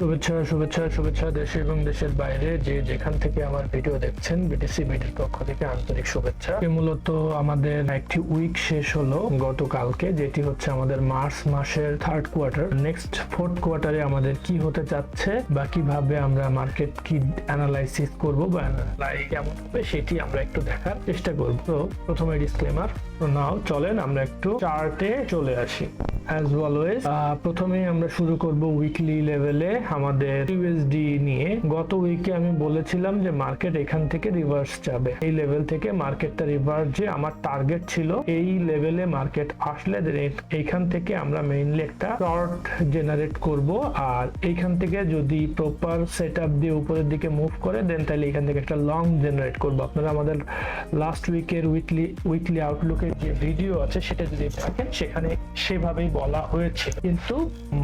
শুভেচ্ছা শুভেচ্ছা শুভেচ্ছা দেশে এবং দেশের বাইরে যে যেখান থেকে আমার ভিডিও দেখছেন বিটিসি বিডির পক্ষ থেকে আন্তরিক শুভেচ্ছা। মূলত আমাদের একটি উইক শেষ হলো গতকালকে, যেটি হচ্ছে আমাদের মার্চ মাসের থার্ড কোয়ার্টার নেক্সট ফোর্থ কোয়ার্টারে আমাদের কি হতে যাচ্ছে বা কীভাবে আমরা মার্কেট কি অ্যানালাইসিস করব বা অ্যানালাইজ কেমন হবে সেটি আমরা একটু দেখার চেষ্টা করব। তো প্রথমে ডিসক্লেমার তো নাও, চলেন আমরা একটু চার্টে চলে আসি। অ্যাজ অলওয়েজ প্রথমে আমরা শুরু করব উইকলি লেভেলে আমাদের ইউএসডি নিয়ে। গত উইকে আমি বলেছিলাম যে মার্কেট এখান থেকে রিভার্স যাবে। এই লেভেল থেকে মার্কেটটা রিভার্স যে আমার টার্গেট ছিল, এই লেভেলে মার্কেট আসলে এইখান থেকে আমরা মেইনলি একটা শর্ট জেনারেট করব। আর এইখান থেকে যদি প্রপার সেট আপ দিয়ে উপরের দিকে মুভ করে দেন তাহলে এখান থেকে একটা লং জেনারেট করব। আপনারা আমাদের লাস্ট উইকের উইকলি উইকলি আউটলুকের যে ভিডিও আছে, সেটা যদি দেখেন, সেখানে সেভাবেই বলা হয়েছে। কিন্তু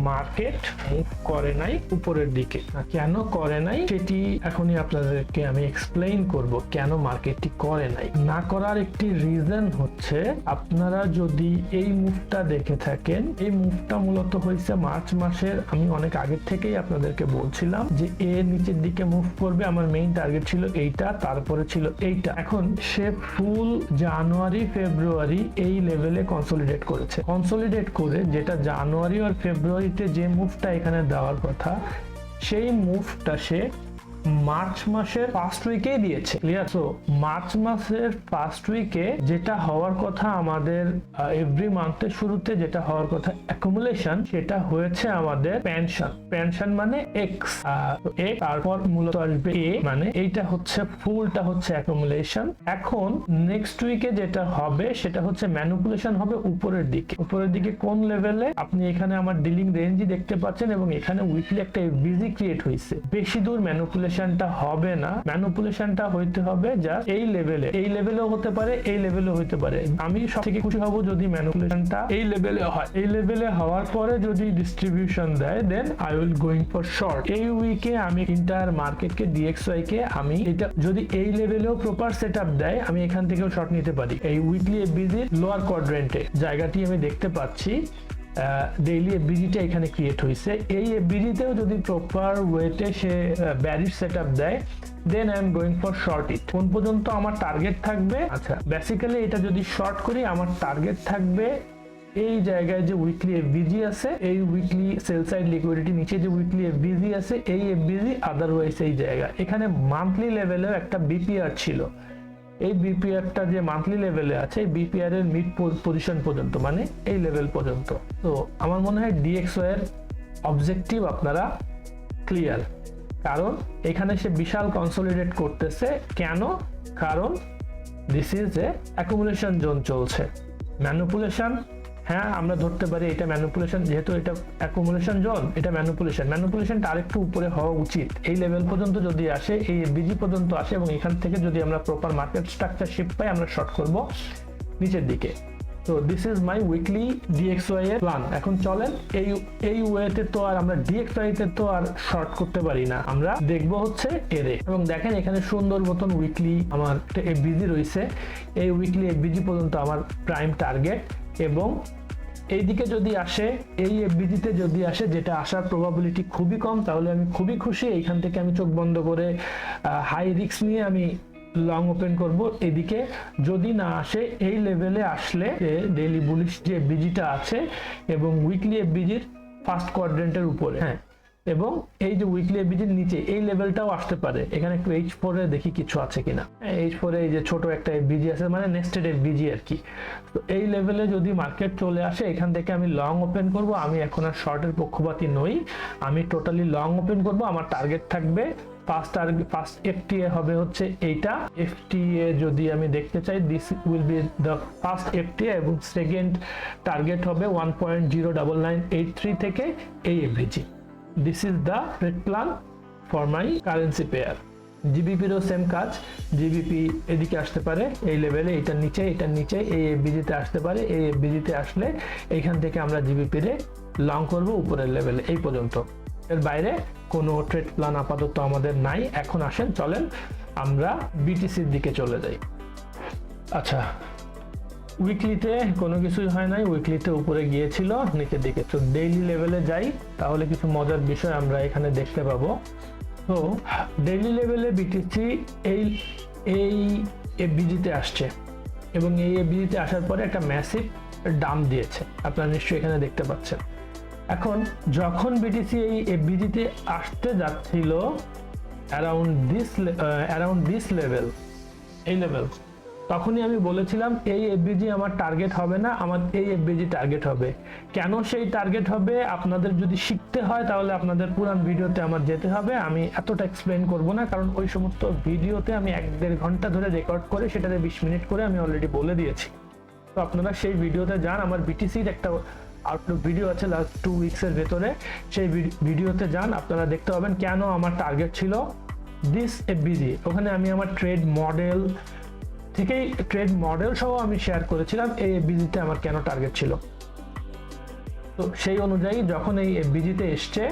মার্কেট মুভ করে নাই উপরের দিকে। কেন করে নাই সেটি এখনই আপনাদেরকে আমি এক্সপ্লেইন করব কেন মার্কেটটি করে নাই। না করার একটি রিজন হচ্ছে, আপনারা যদি এই মুভটা দেখে থাকেন, এই মুভটা মূলত হয়েছে মার্চ মাসের, আমি অনেক আগের থেকেই আপনাদেরকে বলছিলাম যে এ নিচের দিকে মুভ করবে। আমার মেইন টার্গেট ছিল এইটা, তারপরে ছিল এইটা। এখন সে ফুল জানুয়ারি ফেব্রুয়ারি এই লেভেলে কনসলিডেট করেছে। কনসলিডেট করে যেটা জানুয়ারি আর ফেব্রুয়ারিতে যে মুভটা এখানে দেওয়ার কথা সেই মুভটা সে মার্চ মাসের ফার্স্ট উইকেই দিয়েছে ক্লিয়ার সো মার্চ মাসের ফার্স্ট উইকে যেটা হওয়ার কথা আমাদের এভরি মান্থের শুরুতে যেটা হওয়ার কথা অ্যাকুমুলেশন সেটা হয়েছে আমাদের পেনশন পেনশন মানে এক্স তারপর মূলত আসবে এ মানে এইটা হচ্ছে ফুলটা হচ্ছে অ্যাকুমুলেশন এখন নেক্সট উইকে যেটা হবে, সেটা হচ্ছে ম্যানুপুলেশন হবে উপরের দিকে। উপরের দিকে কোন লেভেলে আপনি এখানে আমার ডিলিং রেঞ্জই দেখতে পাচ্ছেন এবং এখানে উইকলি একটা বিজি ক্রিয়েট হয়েছে। বেশি দূর ম্যানুপুলেশনটা হবে না ম্যানুপুলেশনটা হইতে হবে যা এই লেভেলে এই লেভেলেও হতে পারে, এই লেভেলেও হতে পারে। আমি সব থেকে খুশি হব যদি ম্যানুপুলেশনটা এই লেভেলে হয়। এই লেভেলে হওয়ার পরে যদি ডিস্ট্রিবিউশন দেয় then I will going for short এই উইকে আমি ইন্টার মার্কেটকে ডিএক্সওয়াই কে আমি এটা যদি এই লেভেলেও প্রপার সেট দেয়, আমি এখান থেকেও শর্ট নিতে পারি। এই উইকলি এফবিজির লোয়ার কোয়াড্রেন্টে জায়গাটি আমি দেখতে পাচ্ছি। ডেইলি এফবিজিটা এখানে ক্রিয়েট হয়েছে। এই এফবিজিতেও যদি প্রপার ওয়েতে সে ব্যারিজ সেট আপ দেয় then I am going for short it কোন পর্যন্ত আমার টার্গেট থাকবে? আচ্ছা। বেসিক্যালি এটা যদি শর্ট করি আমার টার্গেট থাকবে এই জায়গায় যে উইকলি এফবিজি আছে এই উইকলি সেল সাইড লিকুইডিটি নিচে যে উইকলি এফবিজি আছে এই এফবিজি আদারওয়াইজ এই জায়গা। এখানে মান্থলি লেভেলেও একটা বিপিআর ছিল। এই বিপিআরটা যে মান্থলি লেভেলে আছে বিপিআর এর মিড পজিশন পর্যন্ত মানে এই লেভেল পর্যন্ত। তো আমার মনে হয় ডিএক্সও এর অবজেক্টিভ আপনারা ক্লিয়ার কারণ এখানে সে বিশাল কনসলিডেট করতেছে, কেন? কারণ this is a accumulation zone চলছে। ম্যানুপুলেশন হ্যাঁ আমরা ধরতে পারি এটা ম্যানুপুলেশন যেহেতু এটা অ্যাকুমুলেশন জোন এটা ম্যানুপুলেশন ম্যানুপুলেশনটা আরেকটু উপরে হওয়া উচিত। এই লেভেল পর্যন্ত যদি আসে, এই বিজি পর্যন্ত আসে এবং এখান থেকে যদি আমরা প্রপার মার্কেট স্ট্রাকচার শিফট পাই, আমরা শর্ট করব নিচের দিকে। তো this is my weekly DXY এর প্ল্যান এখন চলেন, এই এই ওয়েতে তো আর আমরা ডিএক্সওয়াই তে তো আর শর্ট করতে পারি না। আমরা দেখব হচ্ছে এরে। এবং দেখেন, এখানে সুন্দর মতন উইকলি আমার বিজি রয়েছে। এই উইকলি বিজি পর্যন্ত আমার প্রাইম টার্গেট এবং এইদিকে যদি আসে, এই এফবিজিতে যদি আসে, যেটা আসার প্রবাবিলিটি খুবই কম, তাহলে আমি খুবই খুশি। এইখান থেকে আমি চোখ বন্ধ করে হাই রিক্স নিয়ে আমি লং ওপেন করব। এদিকে যদি না আসে, এই লেভেলে আসলে ডেইলি বুলিশ যে বিজিটা আছে এবং উইকলি এফবিজির ফার্স্ট কোয়াড্রেন্টের উপরে। হ্যাঁ। এবং এই যে উইকলি এফবিজির নিচে, এই লেভেলটাও আসতে পারে। এখানে একটু এইচ ফোরে দেখি কিছু আছে কিনা। এইচ ফোরে এই যে ছোট একটা এফবিজি আছে মানে নেক্সটেড এফবিজি আর কি। তো এই লেভেলে যদি মার্কেট চলে আসে, এখান থেকে আমি লং ওপেন করব। আমি এখন আর শর্টের পক্ষপাতী নই। আমি টোটালি লং ওপেন করব। আমার টার্গেট থাকবে। ফার্স্ট টার্গেট ফার্স্ট এফটিএ হবে হচ্ছে এইটা। এফটিএ যদি আমি দেখতে চাই this will be the first FTA এবং সেকেন্ড টার্গেট হবে one point zero double nine eight three থেকে এই FVG this is the trade plan for my currency pair জিবিপিরও same কাজ জিবিপি এদিকে আসতে পারে, এই লেভেলে এটার নিচে এটার নিচে এই এফবিজিতে আসতে পারে এই এফবিজিতে আসলে এইখান থেকে আমরা জিবিপিরে লং করব উপরের লেভেলে এই পর্যন্ত। এর বাইরে কোনো ট্রেড প্ল্যান আপাতত আমাদের নাই, এখন আসেন, চলেন, আমরা বিটিসির দিকে চলে যাই। আচ্ছা উইকলিতে কোনো কিছুই হয় নাই উইকলিতে উপরে গিয়েছিল, নিচের দিকে। তো ডেইলি লেভেলে যাই, তাহলে কিছু মজার বিষয় আমরা এখানে দেখতে পাবো। তো ডেইলি লেভেলে বিটিসি এই এই এফবিজিতে আসছে এবং এই এফবিজিতে আসার পরে একটা ম্যাসিভ ডাম দিয়েছে। আপনারা নিশ্চয়ই এখানে দেখতে পাচ্ছেন। এখন যখন বিটিসি এই এফবিজিতে আসতে যাচ্ছিল around this around this level এই লেভেল তখনই আমি বলেছিলাম, এই এফবিজি আমার টার্গেট হবে না, আমার এই এফবিজি টার্গেট হবে। কেন সেই টার্গেট হবে? আপনাদের যদি শিখতে হয়, তাহলে আপনাদের পুরান ভিডিওতে আমার যেতে হবে। আমি এতটা এক্সপ্লেন করব না, কারণ ওই সমস্ত ভিডিওতে আমি এক দেড় ঘণ্টা ধরে রেকর্ড করে সেটাতে বিশ মিনিট করে আমি অলরেডি বলে দিয়েছি। তো আপনারা সেই ভিডিওতে যান। আমার বিটিসির একটা আউটলুক ভিডিও আছে লাস্ট টু উইক্সের ভেতরে। সেই ভিডিওতে যান। আপনারা দেখতে পাবেন কেন আমার টার্গেট ছিল দিস এফবিজি ওখানে আমি আমার ট্রেড মডেল থেকেই ট্রেড মডেল সহ আমি শেয়ার করেছিলাম, এই এফবিজিতে আমার কেন টার্গেট ছিল? তো সেই অনুযায়ী যখন এই এফবিজিতে এসছে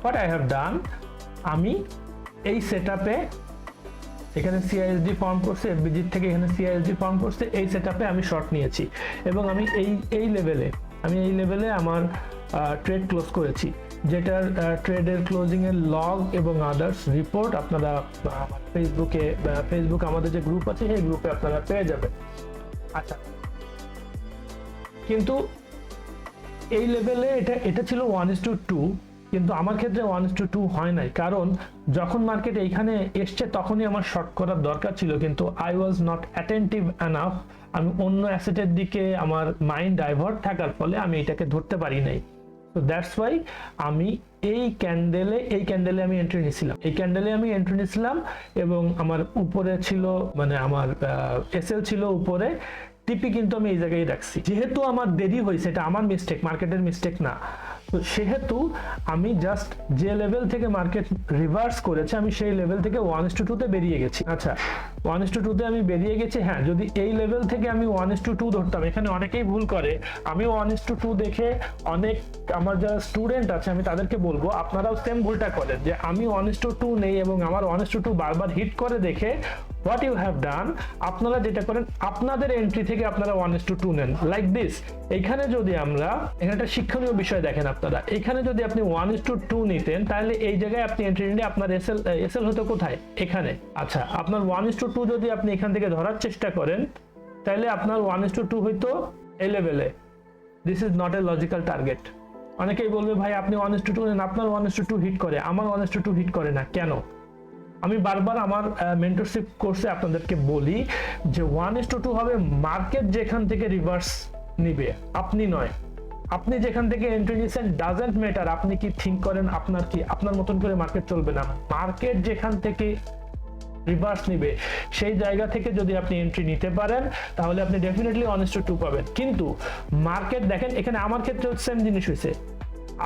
হোয়াট আই হ্যাভ ডান আমি এই সেট এখানে সিআইএসডি ফর্ম করছে এফবিজি থেকে এখানে সিআইএসডি ফর্ম করছে, এই সেট আমি শর্ট নিয়েছি এবং আমি এই এই লেভেলে আমি এই লেভেলে আমার ট্রেড ক্লোজ করেছি। যেটার ট্রেডের ক্লোজিং এর লগ এবং আদার্স রিপোর্ট আপনারা ফেসবুকে ফেসবুক আমাদের যে গ্রুপ আছে, সেই গ্রুপে আপনারা পেয়ে যাবেন। আচ্ছা। কিন্তু এই লেভেলে এটা এটা ছিল ওয়ান ইস টু টু কিন্তু আমার ক্ষেত্রে ওয়ান ইস টু টু হয় নাই। কারণ যখন মার্কেট এইখানে এসছে, তখনই আমার শর্ট করার দরকার ছিল, কিন্তু I was not attentive enough আমি অন্য অ্যাসেটের দিকে আমার মাইন্ড ডাইভার্ট থাকার ফলে আমি এটাকে ধরতে পারি নাই। দ্যাটস ওয়াই আমি এই ক্যান্ডেলে এই ক্যান্ডেলে আমি এন্ট্রি নিয়েছিলাম। এই ক্যান্ডেলে আমি এন্ট্রি নিয়েছিলাম এবং আমার উপরে ছিল মানে আমার এসএল ছিল উপরে। টিপি কিন্তু আমি এই জায়গায় রাখছি। যেহেতু আমার দেরি হয়েছে, এটা আমার মিস্টেক মার্কেটের মিস্টেক না। তো সেহেতু আমি জাস্ট যে লেভেল থেকে মার্কেট রিভার্স করেছে, আমি সেই লেভেল থেকে ওয়ান ইস টু টুতে বেরিয়ে গেছি। আচ্ছা ওয়ান ইস টু টুতে আমি বেরিয়ে গেছি হ্যাঁ যদি এই লেভেল থেকে আমি ওয়ান ইস টু টু ধরতাম, এখানে অনেকেই ভুল করে। আমি ওয়ান ইস টু টু দেখে অনেক আমার যারা স্টুডেন্ট আছে, আমি তাদেরকে বলব, আপনারাও সেম ভুলটা করেন যে আমি ওয়ান ইস টু টু নেই এবং আমার ওয়ান ইস টু টু বারবার হিট করে দেখে হোয়াট ইউ হ্যাভ ডান আপনারা যেটা করেন, আপনাদের এন্ট্রি থেকে আপনারা ওয়ান টু টু নেন। লাইক দিস এখানে যদি আমরা, এখানে একটা শিক্ষণীয় বিষয় দেখেন আপনারা। এখানে যদি আপনি ওয়ান টু টু নিতেন, তাহলে এই জায়গায় আপনি এন্ট্রি নিলে আপনার এসএল এসএল হতো কোথায়? এখানে। আচ্ছা আপনার ওয়ান টু টু যদি আপনি এখান থেকে ধরার চেষ্টা করেন, তাহলে আপনার ওয়ান টু টু হইতো এই লেভেলে this is not a logical target অনেকেই বলবে, ভাই, আপনি ওয়ান টু টু নেন, আপনার one is to two hit করে। আমার ওয়ান টু টু হিট করে না। কেন? আমি বারবার আমার মেন্টরশিপ কোর্সে আপনাদেরকে বলি যে ওয়ান ইস টু টু হবে মার্কেট যেখান থেকে রিভার্স নিবে, আপনি নয়। আপনি যেখান থেকে এন্ট্রি নিয়েছেন ডাজেন্ট ম্যাটার আপনি কি থিঙ্ক করেন, আপনার কি, আপনার মতন করে মার্কেট চলবে না। মার্কেট যেখান থেকে রিভার্স নিবে, সেই জায়গা থেকে যদি আপনি এন্ট্রি নিতে পারেন, তাহলে আপনি ডেফিনেটলি অনেস্ট টু পাবেন। কিন্তু মার্কেট দেখেন, এখানে আমার ক্ষেত্রে সেম জিনিস হয়েছে।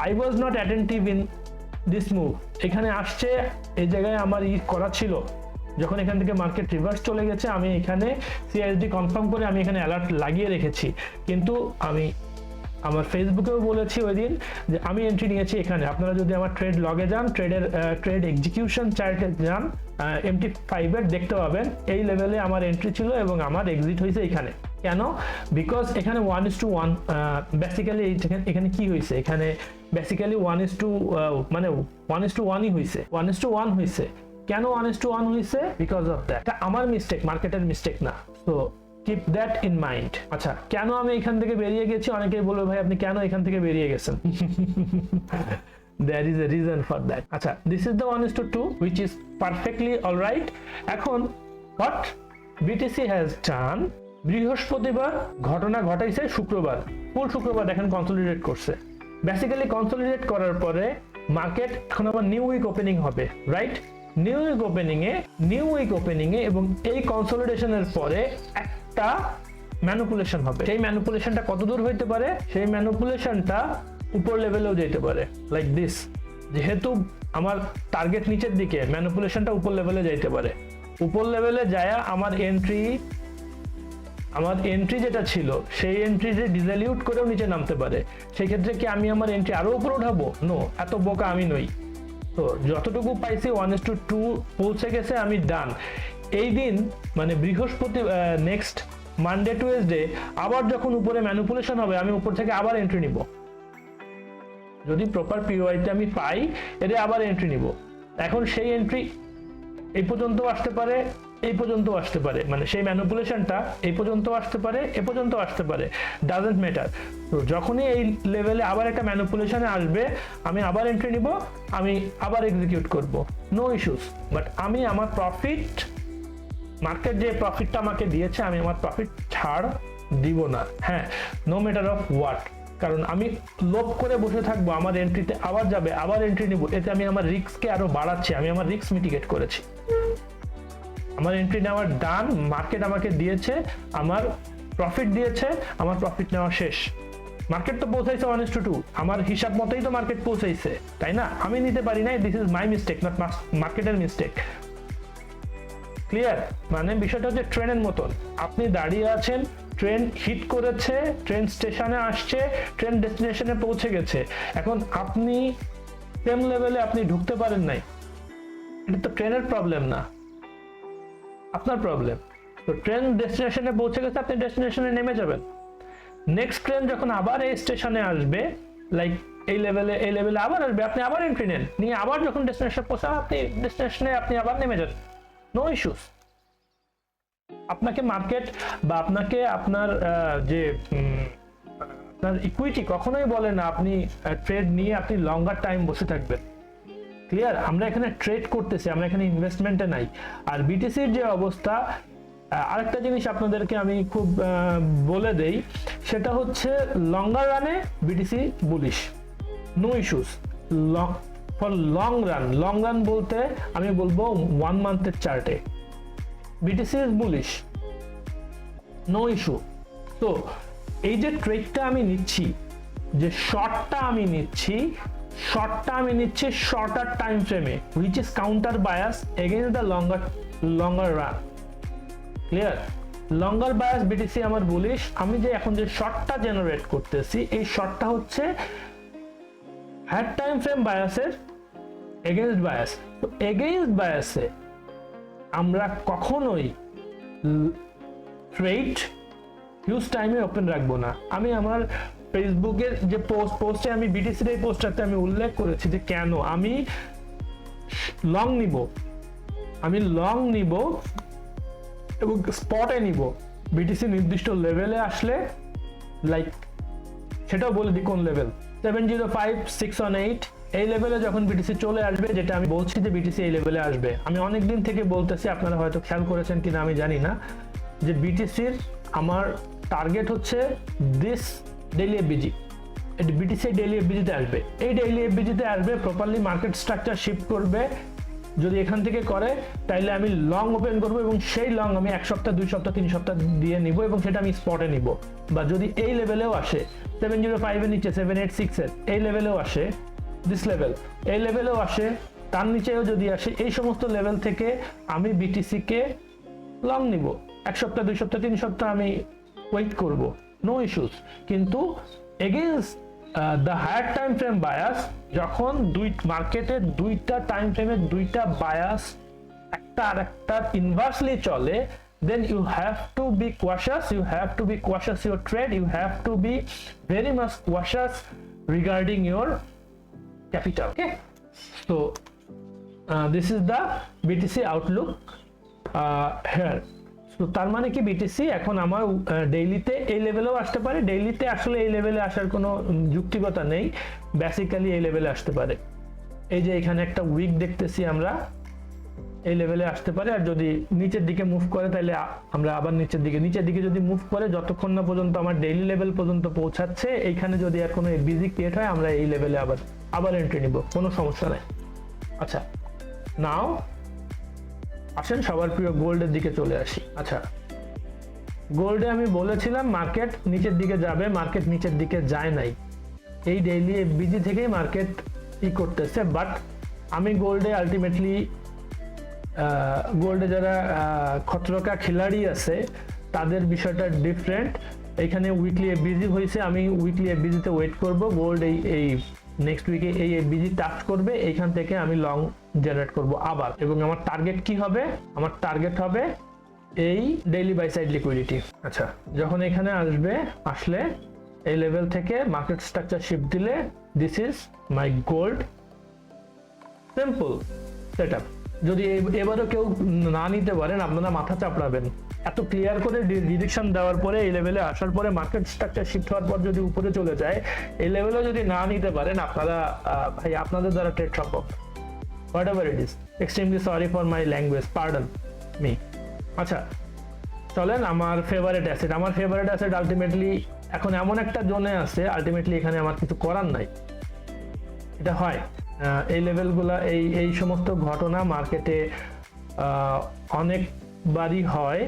I was not attentive in this move এখানে আসছে, এই জায়গায় আমার ই করা ছিল। যখন এখান থেকে মার্কেট রিভার্স চলে গেছে, আমি এখানে সিআইএসডি কনফার্ম করে আমি এখানে অ্যালার্ট লাগিয়ে রেখেছি। কিন্তু আমি আমার ফেসবুকেও বলেছি ওই দিন যে আমি এন্ট্রি নিয়েছি এখানে। আপনারা যদি আমার ট্রেড লগে যান ট্রেডের ট্রেড এক্সিকিউশন চার্টে যান এমটি ফাইভের দেখতে পাবেন। এই লেভেলে আমার এন্ট্রি ছিল এবং আমার এক্সিট হয়েছে এখানে। কেন? বিকজ এখানে one is to one basically এখানে কি হয়েছে? এখানে বেসিক্যালি ওয়ান ইস টু মানে ওয়ান ইস টু ওয়ানই হয়েছে। ওয়ান ইস টু ওয়ান হয়েছে। কেন ওয়ান ইস টু ওয়ান হয়েছে? বিকজ অফ দ্যাট আমার মিস্টেক মার্কেটের মিস্টেক না। তো কিপ দ্যাট ইন মাইন্ড আচ্ছা কেন আমি এখান থেকে বেরিয়ে গেছি? অনেকেই বলবে, ভাই, আপনি কেন এখান থেকে বেরিয়ে গেছেন? There is a reason for that আচ্ছা this is the one is to two, which is perfectly all right এখন, what BTC has done বৃহস্পতিবার ঘটনা ঘটাইছে শুক্রবার। ফুল শুক্রবার দেখেন কনসলিডেট করছে। বেসিক্যালি কনসলিডেট করার পরে মার্কেট এখন আবার নিউ উইক ওপেনিং হবে রাইট নিউ উইক ওপেনিং এ নিউ উইক ওপেনিং এ এবং এই কনসলিডেশনের পরে একটা ম্যানুপুলেশন হবে। সেই ম্যানুপুলেশনটা কত দূর হইতে পারে? সেই ম্যানুপুলেশনটা উপর লেভেলেও যেতে পারে লাইক দিস যেহেতু আমার টার্গেট নিচের দিকে ম্যানুপুলেশনটা উপর লেভেলে যাইতে পারে। উপর লেভেলে যায় আমার এন্ট্রি আমার এন্ট্রি যেটা ছিল, সেই এন্ট্রি যে ডিজালিউট করেও নিচে নামতে পারে। সেই ক্ষেত্রে কি আমি আমার এন্ট্রি আরও উপরে উঠাবো? নো এত বোকা আমি নই। তো যতটুকু পাইছি ওয়ান ইস টু টু পৌঁছে গেছে, আমি ডান এই দিন মানে বৃহস্পতি নেক্সট মানডে টু ডে আবার যখন উপরে ম্যানুপুলেশন হবে, আমি উপর থেকে আবার এন্ট্রি নিব। যদি প্রপার পিওআইতে আমি পাই, এতে আবার এন্ট্রি নিব। এখন সেই এন্ট্রি এই পর্যন্ত আসতে পারে এই পর্যন্ত আসতে পারে। মানে সেই ম্যানুপুলেশনটা এই পর্যন্ত আসতে পারে, এ পর্যন্ত আসতে পারে। ডাজেন্ট ম্যাটার তো যখনই এই লেভেলে আবার একটা ম্যানুপুলেশনে আসবে, আমি আবার এন্ট্রি নিব, আমি আবার এক্সিকিউট করব। নো ইস্যুস বাট আমি আমার প্রফিট মার্কেট যে প্রফিটটা আমাকে দিয়েছে, আমি আমার প্রফিট ছাড় দিব না। হ্যাঁ নো ম্যাটার অফ হোয়াট কারণ আমি লোভ করে বসে থাকব, আমার এন্ট্রিতে আবার যাবে, আবার এন্ট্রি নিব। এতে আমি আমার রিস্ককে আরও বাড়াচ্ছি, আমি আমার রিস্ক মিটিগেট করেছি। আমার এন্ট্রি নেওয়ার ডান মার্কেট আমাকে দিয়েছে, আমার প্রফিট দিয়েছে, আমার প্রফিট নেওয়া শেষ। মার্কেট তো পৌঁছাইছে ওয়ান ইস টু টু আমার হিসাব মতোই তো মার্কেট পৌঁছাইছে, তাই না? আমি নিতে পারি নাই this is my mistake not মার্কেটের মিস্টেক ক্লিয়ার মানে বিষয়টা হচ্ছে ট্রেনের মতন। আপনি দাঁড়িয়ে আছেন, ট্রেন হিট করেছে, ট্রেন স্টেশনে আসছে, ট্রেন ডেস্টিনেশনে পৌঁছে গেছে। এখন আপনি সেম লেভেলে আপনি ঢুকতে পারেন নাই। এটা তো ট্রেনের প্রবলেম না। আপনার প্রবলেম তো ট্রেন ডেস্টিনেশনে পৌঁছে গেছে, আপনি ডেস্টিনেশনে নেমে যাবেন। নেক্সট ট্রেন যখন আবার এই স্টেশনে আসবে লাইক এই লেভেলে এই লেভেলে আবার আসবে, আপনি আবার এন্ট্রি নেন। নিয়ে আবার যখন ডেস্টিনেশন পৌঁছান, আপনি ডেস্টিনেশনে আপনি আবার নেমে যান। নো ইস্যুস আপনাকে মার্কেট বা আপনাকে আপনার যে আপনার ইকুইটি কখনোই বলে না, আপনি ট্রেড নিয়ে আপনি লঙ্গার টাইম বসে থাকবেন। ক্লিয়ার আমরা এখানে ট্রেড করতেছি, আমরা এখানে ইনভেস্টমেন্টে নাই। আর বিটিসির যে অবস্থা আরেকটা জিনিস আপনাদেরকে আমি খুব বলে দেই, সেটা হচ্ছে লঙ্গার রানে BTC bullish no issues long for long run long run বলতে আমি বলব ওয়ান মান্থের চার্টে BTC is bullish no issue তো এই যে ট্রেডটা আমি নিচ্ছি, যে শর্টটা আমি নিচ্ছি শর্টটা আমি নিচ্ছি শর্টার টাইম ফ্রেমে which is counter bias against the longer longer run clear longer bias BTC আমার বলিস, আমি যে এখন যে শর্টটা জেনারেট করতেছি, এই শর্টটা হচ্ছে হ্যাড টাইম ফ্রেম বায়াসের এগেনস্ট বায়াস তো এগেনস্ট বায়াসে আমরা কখনোই ট্রেড হিউজ টাইমে ওপেন রাখব না। আমি আমার ফেসবুকের যে পোস্ট পোস্টে আমি বিটিসির এই পোস্টটাতে আমি উল্লেখ করেছি যে কেন? আমি লং নিব। আমি লং নিব এবং স্পটে নিব। বিটিসি নির্দিষ্ট লেভেলে আসলে লাইক সেটাও বলে দিই কোন level seven zero five six one eight এই লেভেলে যখন বিটিসি চলে আসবে, যেটা আমি বলছি যে বিটিসি এই লেভেলে আসবে। আমি অনেক দিন থেকে বলতেছি, আপনারা হয়তো খেয়াল করেছেন কিনা আমি জানি না, যে বিটিসির আমার টার্গেট হচ্ছে দিস ডেলি এফবিজি এটি বিটিসি ডেলি এফবিজিতে আসবে। এই ডেইলি এফবিজিতে আসবে প্রপারলি মার্কেট স্ট্রাকচার শিফট করবে। যদি এখান থেকে করে, তাইলে আমি লং ওপেন করব এবং সেই লং আমি এক সপ্তাহ, দুই সপ্তাহ, তিন সপ্তাহ দিয়ে নিব এবং সেটা আমি স্পটে নিব। বা যদি এই লেভেলেও আসে সেভেন জিরো ফাইভের নিচে সেভেন এইট সিক্সের এই লেভেলেও আসে দিস লেভেল এই লেভেলেও আসে, তার নিচেও যদি আসে, এই সমস্ত লেভেল থেকে আমি বিটিসিকে লং নিব। এক সপ্তাহ, দুই সপ্তাহ, তিন সপ্তাহ আমি ওয়েট করব। নো ইস্যুস কিন্তু against the higher time frame bias যখন দুই মার্কেটে দুইটা টাইম ফ্রেমে দুইটা বায়াস একটা আর একটা ইনভার্সলি চলে then you have to be cautious you have to be cautious your trade you have to be very much cautious regarding your capital okay so uh, this is the btc outlook uh, here তার মানে কি BTC এখন আমার ডেইলিতে এই লেভেলেও আসতে পারে। ডেইলিতে আসলে এই লেভেলে আসার কোনো যুক্তিকতা নেই। বেসিক্যালি এই লেভেলে আসতে পারে। এই যে এখানে একটা উইক দেখতেছি আমরা। এই লেভেলে আসতে পারে। আর যদি নিচের দিকে মুভ করে, তাহলে আমরা আবার নিচের দিকে। নিচের দিকে যদি মুভ করে, যতক্ষণ না পর্যন্ত আমার ডেইলি লেভেল পর্যন্ত পৌঁছাচ্ছে, এইখানে যদি আর কোনো বিজি ক্রিয়েট হয়, আমরা এই লেভেলে আবার আবার এন্ট্রি নিব। কোনো সমস্যা নাই। আচ্ছা নাও আসেন, সবার প্রিয় গোল্ডের দিকে চলে আসি। আচ্ছা গোল্ডে আমি বলেছিলাম মার্কেট নিচের দিকে যাবে, মার্কেট নিচের দিকে যায় নাই। এই ডেইলি বিজি থেকেই মার্কেট ই করতেছে বাট আমি গোল্ডে আলটিমেটলি গোল্ডে যারা খতরকা খিলাড়ি আছে, তাদের বিষয়টা ডিফারেন্ট এখানে উইকলি বিজি হয়েছে আমি উইকলি বিজিতে ওয়েট করব, গোল্ড এই এই নেক্সট উইকে এই বিজি টাচ করবে এইখান থেকে আমি লং জেনারেট করব আবার। এবং আমার টার্গেট কি হবে? আমার টার্গেট হবে এই ডেইলি বাই সাইড লিকুইডিটি আচ্ছা। যখন এখানে আসবে আসলে এই লেভেল থেকে মার্কেট স্ট্রাকচার শিফট দিলে this is my gold simple set যদি এ- এবারও কেউ না নিতে পারেন আপনারা মাথা চাপড়াবেন। এত ক্লিয়ার করে ডিরেকশন দেওয়ার পরে এই লেভেলে আসার পরে মার্কেট স্ট্রাকচার শিফট হওয়ার পর যদি উপরে চলে যায়, এই লেভেলে যদি না নিতে পারেন, আপনারা ভাই, আপনাদের দ্বারা ট্রেড সম্ভব। Whatever it is extremely sorry for my language pardon me আচ্ছা চলেন, আমার ফেভারিট অ্যাসেট আমার ফেভারিট অ্যাসেট আলটিমেটলি এখন এমন একটা জোনে আছে আলটিমেটলি এখানে আমার কিছু করার নাই। এটা হয় এই লেভেলগুলা এই এই সমস্ত ঘটনা মার্কেটে অনেকবারই হয়।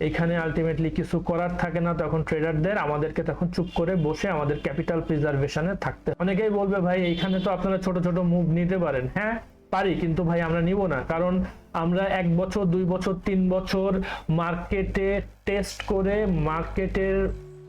এখানে আলটিমেটলি কিছু করার থাকে না, তখন ট্রেডারদের আমাদেরকে তখন চুপ করে বসে আমাদের ক্যাপিটাল প্রিজার্ভেশনে থাকতে। অনেকেই বলবে, ভাই, এইখানে তো আপনারা ছোট ছোট মুভ নিতে পারেন। হ্যাঁ পারি, কিন্তু ভাই, আমরা নিব না। কারণ আমরা এক বছর, দুই বছর, তিন বছর মার্কেটে টেস্ট করে মার্কেটের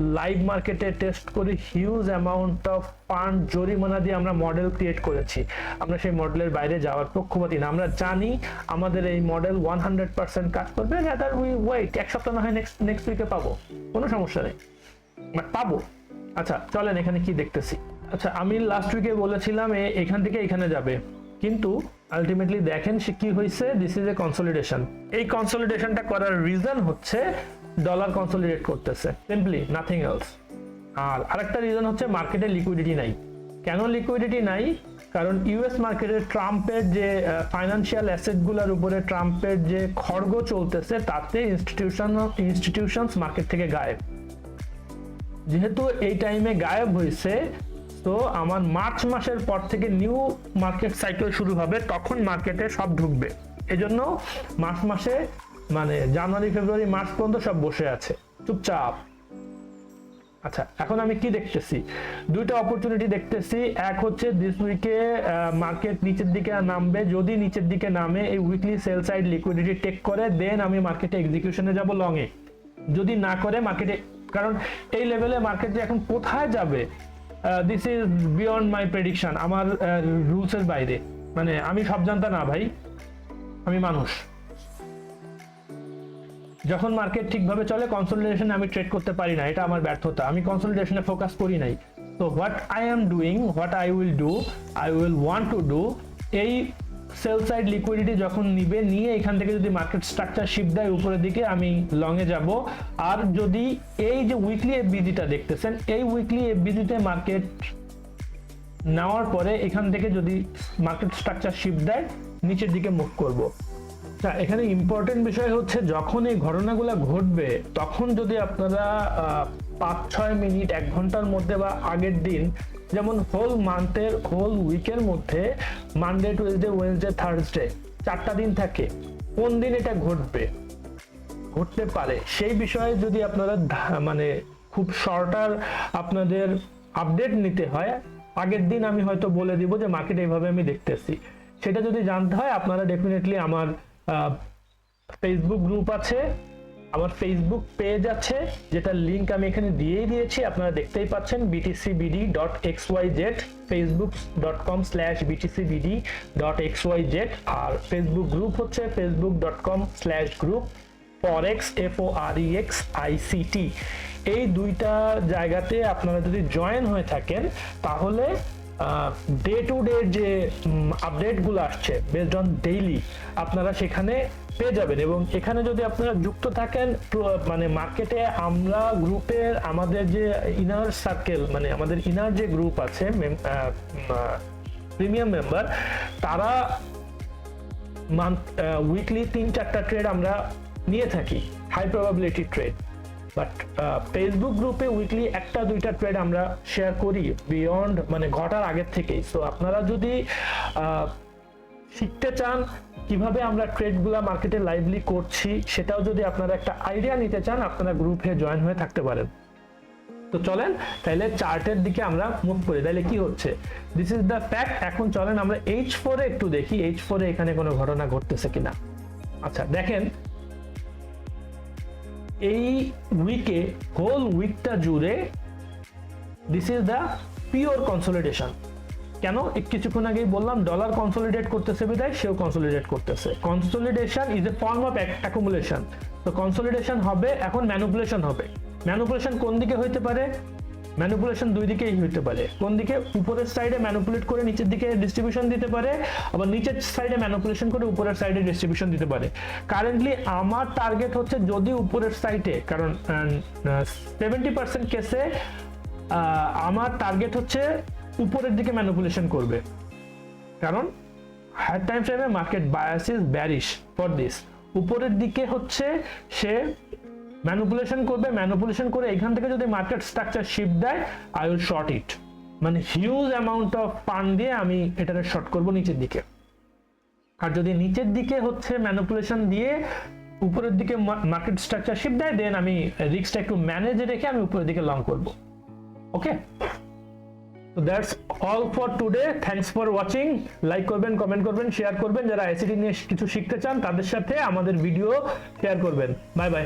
লাইভ মার্কেটে টেস্ট করে হিউজ অ্যামাউন্ট অফ ফান্ড জরিমানা দিয়ে আমরা মডেল ক্রিয়েট করেছি। আমরা সেই মডেলের বাইরে যাওয়ার পক্ষপাতি না। আমরা জানি আমাদের এই মডেল ওয়ান হান্ড্রেড পার্সেন্ট কাজ করবে রাদার উই ওয়েট এক সপ্তাহ না হয় নেক্সট নেক্সট উইকে পাবো। কোনো সমস্যা নেই। বাট পাবো। আচ্ছা চলেন এখানে কি দেখতেছি। আচ্ছা আমি লাস্ট উইকে বলেছিলাম এখান থেকে এখানে যাবে। কিন্তু আলটিমেটলি দেখেন সে কি হয়েছে দিস ইজ এ কনসলিডেশন এই কনসলিডেশনটা করার রিজন হচ্ছে ডলার কনসলিডেট করতেছে। সিম্পলি নাথিং এলস আর আরেকটা রিজন হচ্ছে মার্কেটে লিকুইডিটি নাই। কেন লিকুইডিটি নাই? কারণ ইউএস মার্কেটে ট্রাম্পের যে ফাইন্যান্সিয়াল অ্যাসেটগুলোর উপরে ট্রাম্পের যে খড়গ চলতেছে, তাতে ইনস্টিটিউশন ইনস্টিটিউশনস মার্কেট থেকে গায়েব। যেহেতু এই টাইমে গায়েব হয়েছে, তো আমার মার্চ মাসের পর থেকে নিউ মার্কেট সাইকেল শুরু হবে, তখন মার্কেটে সব ঢুকবে। এজন্য মার্চ মাসে মানে জানুয়ারি, ফেব্রুয়ারি, মার্চ পর্যন্ত সব বসে আছে। চুপচাপ। আচ্ছা এখন আমি কি দেখতেছি? দুইটা অপরচুনিটি দেখতেছি। এক হচ্ছে দিস উইকে মার্কেট নিচের দিকে নামবে। যদি নিচের দিকে নামে, এই weekly sell side liquidity take করে দেন আমি মার্কেটে এক্সিকিউশনে যাব লং এ। যদি না করে মার্কেটে কারণ এই লেভেলে মার্কেট এখন কোথায় যাবে? This is beyond my prediction আমার রুলসের বাইরে। মানে আমি সব জানতা না ভাই। আমি মানুষ। যখন মার্কেট ঠিকভাবে চলে কনসলিডেশনে আমি ট্রেড করতে পারি না, এটা আমার ব্যর্থতা। আমি কনসলিডেশনে ফোকাস করি নাই। তো what I am doing what I will do I will want to do এই সেল সাইড লিকুইডিটি যখন নিবে, নিয়ে এখান থেকে যদি মার্কেট স্ট্রাকচার শিফট দেয় উপরের দিকে, আমি লং এ যাব। আর যদি এই যে উইকলি এফবিজিটা দেখতেছেন, এই উইকলি এফবিজিতে মার্কেট নেওয়ার পরে এখান থেকে যদি মার্কেট স্ট্রাকচার শিফট দেয়, নিচের দিকে মুভ করব। আচ্ছা এখানে ইম্পর্টেন্ট বিষয় হচ্ছে যখন এই ঘটনাগুলো ঘটবে, তখন যদি আপনারা পাঁচ, ছয় মিনিট, এক ঘণ্টার মধ্যে বা আগের দিন, যেমন হোল মান্থের হোল উইকের মধ্যে মানডে টুয়েসডে ওয়েনসডে থার্সডে চারটা দিন থাকে, কোন দিন এটা ঘটবে? ঘটতে পারে। সেই বিষয়ে যদি আপনারা মানে খুব শর্টার আপনাদের আপডেট নিতে হয়, আগের দিন আমি হয়তো বলে দিব যে মার্কেট এইভাবে আমি দেখতেছি। সেটা যদি জানতে হয়, আপনারা ডেফিনেটলি আমার ফেসবুক গ্রুপ আছে, আমার ফেসবুক পেজ আছে যেটা লিংক আমি এখানে দিয়েই দিয়েছি, আপনারা দেখতেই পাচ্ছেন BTCBD dot X Y Z Facebook dot com slash BTCBD dot X Y Z আর ফেসবুক গ্রুপ হচ্ছে Facebook dot com slash group forex F O R E X ICT এই দুইটা জায়গাতে আপনারা যদি জয়েন হয়ে থাকেন, তাহলে ডে টু ডে যে আপডেটগুলো আসছে বেসড অন ডেইলি আপনারা সেখানে পেয়ে যাবেন। এবং এখানে যদি আপনারা যুক্ত থাকেন মানে মার্কেটে আমরা গ্রুপের আমাদের যে ইনার সার্কেল মানে আমাদের ইনার যে গ্রুপ আছে প্রিমিয়াম মেম্বার তারা মান্থ উইকলি তিন চারটা ট্রেড আমরা নিয়ে থাকি high probability trade but Facebook গ্রুপে উইকলি একটা, দুইটা ট্রেড আমরা শেয়ার করি বিয়ন্ড মানে ঘটার আগের থেকেই। সো আপনারা যদি শিখতে চান কীভাবে আমরা ট্রেডগুলো মার্কেটে লাইভলি করছি, সেটাও যদি আপনারা একটা আইডিয়া নিতে চান, আপনারা গ্রুপে জয়েন হয়ে থাকতে পারেন। তো চলেন তাহলে চার্টের দিকে আমরা মুভ করি। তাহলে কি হচ্ছে? দিস ইজ দ্য ফ্যাক্ট এখন চলেন আমরা এইচ ফোরে একটু দেখি এইচ ফোরে এখানে কোনো ঘটনা ঘটতেছে কিনা। আচ্ছা দেখেন এই উইকে হোল উইকটা জুড়ে this is the pure consolidation কেন? কিছুক্ষণ আগেই বললাম ডলার কনসলিডেট করতেছে বিদায়, সেও কনসলিডেট করতেছে। Consolidation is a form of accumulation তো কনসলিডেশন হবে, এখন ম্যানুপুলেশন হবে। ম্যানুপুলেশন কোন দিকে হইতে পারে? ম্যানুপুলেশন দুই দিকেই হইতে পারে। কোন দিকে? উপরের সাইডে ম্যানুপুলেট করে নিচের দিকে ডিস্ট্রিবিউশন দিতে পারে, আবার নিচের সাইডে ম্যানুপুলেশন করে উপরের সাইডে ডিস্ট্রিবিউশন দিতে পারে। কারেন্টলি আমার টার্গেট হচ্ছে যদি উপরের সাইডে কারণ সেভেন্টি পার্সেন্ট কেসে আমার টার্গেট হচ্ছে উপরের দিকে ম্যানুপুলেশন করবে। কারণ হায়ার টাইম ফ্রেমে market bias is bearish for this উপরের দিকে হচ্ছে সে ম্যানুপুলেশন করবে ম্যানুপুলেশন করে এখান থেকে যদি মার্কেট স্ট্রাকচার শিফট দেয় আই উইল শর্ট ইট মানে হিউজ অ্যামাউন্ট অফ পান দিয়ে আমি এটাকে শর্ট করব নিচের দিকে। আর যদি নিচের দিকে হচ্ছে ম্যানুপুলেশন দিয়ে উপরের দিকে মার্কেট স্ট্রাকচার শিফট দেয় দেন আমি রিস্কটা একটু ম্যানেজে রেখে আমি উপরের দিকে লং করব। ওকে তো that's all for today thanks for watching like করবেন কমেন্ট করবেন শেয়ার করবেন। যারা আইসিটি নিয়ে কিছু শিখতে চান, তাদের সাথে আমাদের ভিডিও শেয়ার করবেন। Bye bye